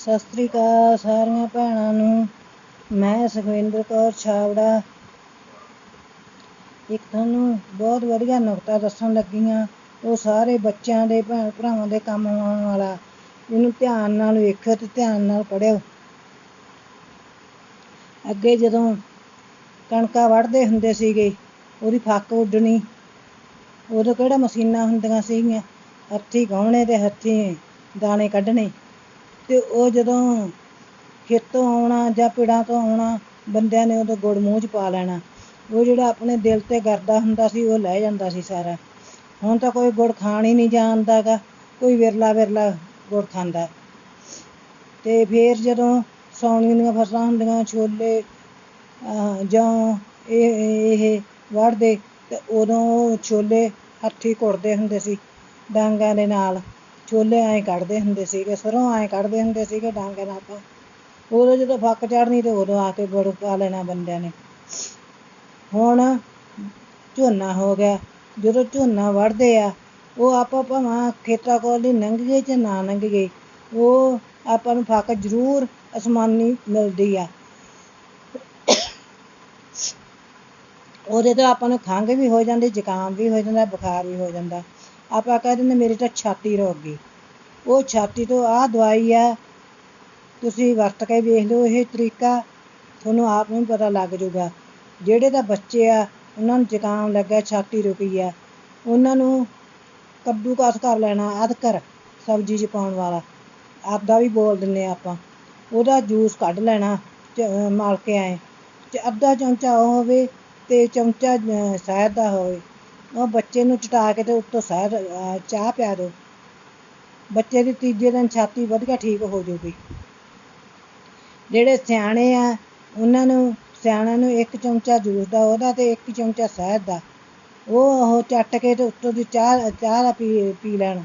ਸਤਿ ਸ੍ਰੀ ਅਕਾਲ ਸਾਰੀਆਂ ਭੈਣਾਂ ਨੂੰ। ਮੈਂ ਸੁਖਵਿੰਦਰ ਕੌਰ ਛਾਵੜਾ ਇੱਕ ਤੁਹਾਨੂੰ ਬਹੁਤ ਵਧੀਆ ਨੁਕਤਾ ਦੱਸਣ ਲੱਗੀ ਹਾਂ। ਉਹ ਸਾਰੇ ਬੱਚਿਆਂ ਦੇ ਭੈਣ ਭਰਾਵਾਂ ਦੇ ਕੰਮ ਆਉਣ ਵਾਲਾ। ਇਹਨੂੰ ਧਿਆਨ ਨਾਲ ਵੇਖਿਓ ਤੇ ਧਿਆਨ ਨਾਲ ਪੜ੍ਹਿਓ। ਅੱਗੇ ਜਦੋਂ ਕਣਕਾਂ ਵੱਢਦੇ ਹੁੰਦੇ ਸੀਗੇ, ਉਹਦੀ ਫੱਕ ਉੱਡਣੀ। ਉਦੋਂ ਕਿਹੜਾ ਮਸ਼ੀਨਾਂ ਹੁੰਦੀਆਂ ਸੀਗੀਆਂ? ਹੱਥੀਂ ਗਾਉਣੇ ਤੇ ਹੱਥੀਂ ਦਾਣੇ ਕੱਢਣੇ। ਤੇ ਉਹ ਜਦੋਂ ਖੇਤੋਂ ਆਉਣਾ ਜਾਂ ਪਿੜਾਂ ਤੋਂ ਆਉਣਾ, ਬੰਦਿਆਂ ਨੇ ਉਦੋਂ ਗੁੜ ਮੂੰਹ 'ਚ ਪਾ ਲੈਣਾ। ਉਹ ਜਿਹੜਾ ਆਪਣੇ ਦਿਲ ਤੇ ਕਰਦਾ ਹੁੰਦਾ ਸੀ, ਉਹ ਲੈ ਜਾਂਦਾ ਸੀ ਸਾਰਾ। ਹੁਣ ਤਾਂ ਕੋਈ ਗੁੜ ਖਾਣ ਹੀ ਨਹੀਂ ਜਾਣਦਾ ਗਾ, ਕੋਈ ਵਿਰਲਾ ਵਿਰਲਾ ਗੁੜ ਖਾਂਦਾ। ਤੇ ਫੇਰ ਜਦੋਂ ਸੌਣੀ ਦੀਆਂ ਫਸਲਾਂ ਹੁੰਦੀਆਂ, ਛੋਲੇ ਜਾਂ, ਇਹ ਇਹ ਵੜਦੇ ਤੇ ਉਦੋਂ ਉਹ ਛੋਲੇ ਹੱਥੀਂ ਕੁੜਦੇ ਹੁੰਦੇ ਸੀ, ਡਾਂਗਾਂ ਦੇ ਨਾਲ। ਛੋਲੇ ਐਂ ਕੱਢਦੇ ਹੁੰਦੇ ਸੀਗੇ, ਸਰੋਂ ਐਂ ਕੱਢਦੇ ਹੁੰਦੇ ਸੀਗੇ ਡਾਂਗਾਂ ਨਾਲ ਆਪਾਂ ਉਦੋਂ ਜਦੋਂ ਫੱਕ ਚੜਨੀ ਤੇ ਉਦੋਂ ਆ ਕੇ ਗੁੜ ਪਾ ਲੈਣਾ ਬੰਦਿਆਂ ਨੇ। ਹੁਣ ਝੋਨਾ ਹੋ ਗਿਆ, ਜਦੋਂ ਝੋਨਾ ਵੜਦੇ ਆ, ਉਹ ਆਪਾਂ ਭਾਵੇਂ ਖੇਤਾਂ ਕੋਲ ਦੀ ਲੰਘ ਗਏ ਜਾਂ ਨਾ ਲੰਘ ਗਏ, ਉਹ ਆਪਾਂ ਨੂੰ ਫੱਕ ਜ਼ਰੂਰ ਅਸਮਾਨੀ ਮਿਲਦੀ ਆ। ਉਹਦੇ ਤੋਂ ਆਪਾਂ ਨੂੰ ਖੰਘ ਵੀ ਹੋ ਜਾਂਦੀ, ਜ਼ੁਕਾਮ ਵੀ ਹੋ ਜਾਂਦਾ, ਬੁਖਾਰ ਵੀ ਹੋ ਜਾਂਦਾ। ਆਪਾਂ ਕਹਿ ਦਿੰਦੇ ਮੇਰੀ ਤਾਂ ਛਾਤੀ ਰੋਕ ਗਈ। ਉਹ ਛਾਤੀ ਤੋਂ ਆਹ ਦਵਾਈ ਆ, ਤੁਸੀਂ ਵਰਤ ਕੇ ਵੇਖ ਲਓ, ਇਹ ਤਰੀਕਾ ਤੁਹਾਨੂੰ ਆਪ ਨੂੰ ਪਤਾ ਲੱਗ ਜਾਊਗਾ। ਜਿਹੜੇ ਤਾਂ ਬੱਚੇ ਆ, ਉਹਨਾਂ ਨੂੰ ਜ਼ੁਕਾਮ ਲੱਗਾ ਛਾਤੀ ਰੁਕੀ ਆ। ਉਹਨਾਂ ਨੂੰ ਕੱਦੂ ਕੱਦੂਕਸ ਕਰ ਲੈਣਾ ਅਦਕਰ ਸਬਜ਼ੀ 'ਚ ਪਾਉਣ ਵਾਲਾ। ਆਪਦਾ ਵੀ ਬੋਲ ਦਿੰਨੇ ਆ ਆਪਾਂ। ਉਹਦਾ ਜੂਸ ਕੱਢ ਲੈਣਾ ਮਲ ਕੇ ਆਏ। ਤੇ ਅੱਧਾ ਚਮਚਾ ਉਹ ਹੋਵੇ ਤੇ ਚਮਚਾ ਸ਼ਹਿਦ ਦਾ ਹੋਵੇ। ਉਹ ਬੱਚੇ ਨੂੰ ਚਟਾ ਕੇ ਤੇ ਉੱਤੋਂ ਸ਼ਹਿਦ ਚਾਹ ਪਿਆ ਦਿਓ। ਬੱਚੇ ਦੀ ਤੀਜੇ ਦਿਨ ਛਾਤੀ ਵਧੀਆ ਠੀਕ ਹੋ ਜਾਊਗੀ ਜਿਹੜੇ ਸਿਆਣੇ ਆ, ਉਹਨਾਂ ਨੂੰ, ਸਿਆਣਿਆਂ ਨੂੰ ਇੱਕ ਚਮਚਾ ਜੂਸ ਦਾ, ਉਹਦਾ ਤੇ ਇੱਕ ਚਮਚਾ ਸ਼ਹਿਦ ਦਾ। ਉਹ ਉਹ ਚੱਟ ਕੇ ਤੇ ਉੱਤੋਂ ਦੀ ਚਾਹ ਚਾਹ ਦਾ ਪੀ ਪੀ ਲੈਣ।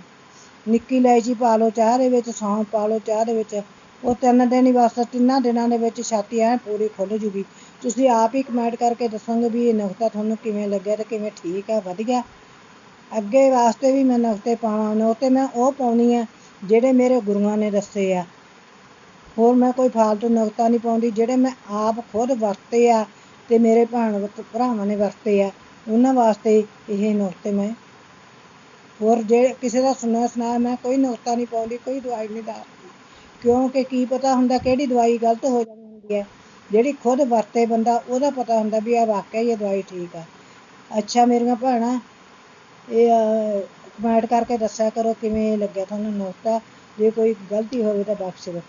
ਨਿੱਕੀ ਇਲਾਇਚੀ ਪਾ ਲਓ ਚਾਹ ਦੇ ਵਿੱਚ, ਸੌਂਫ ਪਾ ਲਓ ਚਾਹ ਦੇ ਵਿੱਚ। ਉਹ ਤਿੰਨ ਦਿਨ ਹੀ ਬਸ, ਤਿੰਨਾਂ ਦਿਨਾਂ ਦੇ ਵਿੱਚ ਛਾਤੀ ਐ ਪੂਰੀ ਖੁੱਲ ਜੂਗੀ। ਤੁਸੀਂ ਆਪ ਹੀ ਕਮੈਂਟ ਕਰਕੇ ਦੱਸੋਗੇ ਵੀ ਇਹ ਨੁਕਤਾ ਤੁਹਾਨੂੰ ਕਿਵੇਂ ਲੱਗਿਆ ਤੇ ਕਿਵੇਂ ਠੀਕ ਹੈ ਵਧੀਆ। ਅੱਗੇ ਵਾਸਤੇ ਵੀ ਮੈਂ ਨੁਕਤੇ ਪਾਵਾਂ, ਨੁਕਤੇ ਮੈਂ ਉਹ ਪਾਉਣੀ ਆ ਜਿਹੜੇ ਮੇਰੇ ਗੁਰੂਆਂ ਨੇ ਦੱਸੇ ਆ। ਹੋਰ ਮੈਂ ਕੋਈ ਫਾਲਤੂ ਨੁਕਤਾ ਨਹੀਂ ਪਾਉਂਦੀ, ਜਿਹੜੇ ਮੈਂ ਆਪ ਖੁਦ ਵਰਤੇ ਆ ਤੇ ਮੇਰੇ ਭੈਣ ਭਰਾਵਾਂ ਨੇ ਵਰਤੇ ਆ, ਉਹਨਾਂ ਵਾਸਤੇ ਇਹ ਨੁਕਤੇ ਮੈਂ। ਹੋਰ ਜੇ ਕਿਸੇ ਦਾ ਸੁਣਿਆ ਸੁਣਾਇਆ ਮੈਂ ਕੋਈ ਨੁਕਤਾ ਨਹੀਂ ਪਾਉਂਦੀ, ਕੋਈ ਦਵਾਈ ਨਹੀਂ ਦੱਸਦੀ ਕਿਉਂਕਿ ਕੀ ਪਤਾ ਹੁੰਦਾ ਕਿਹੜੀ ਦਵਾਈ ਗਲਤ ਹੋ ਜਾਂਦੀ ਹੁੰਦੀ ਹੈ ਜਿਹੜੀ ਖੁਦ ਵਰਤੇ ਬੰਦਾ, ਉਹਦਾ ਪਤਾ ਹੁੰਦਾ ਵੀ ਆ ਵਾਕਿਆ ਹੀ ਇਹ ਦਵਾਈ ਠੀਕ ਆ। ਅੱਛਾ, ਮੇਰੀਆਂ ਭੈਣਾਂ, ਇਹ ਕਮੈਂਟ ਕਰਕੇ ਦੱਸਿਆ ਕਰੋ ਕਿਵੇਂ ਲੱਗਿਆ ਤੁਹਾਨੂੰ ਨੁਕਤਾ ਜੇ ਕੋਈ ਗਲਤੀ ਹੋਵੇ ਤਾਂ ਬਖਸ਼ ਦਿਓ।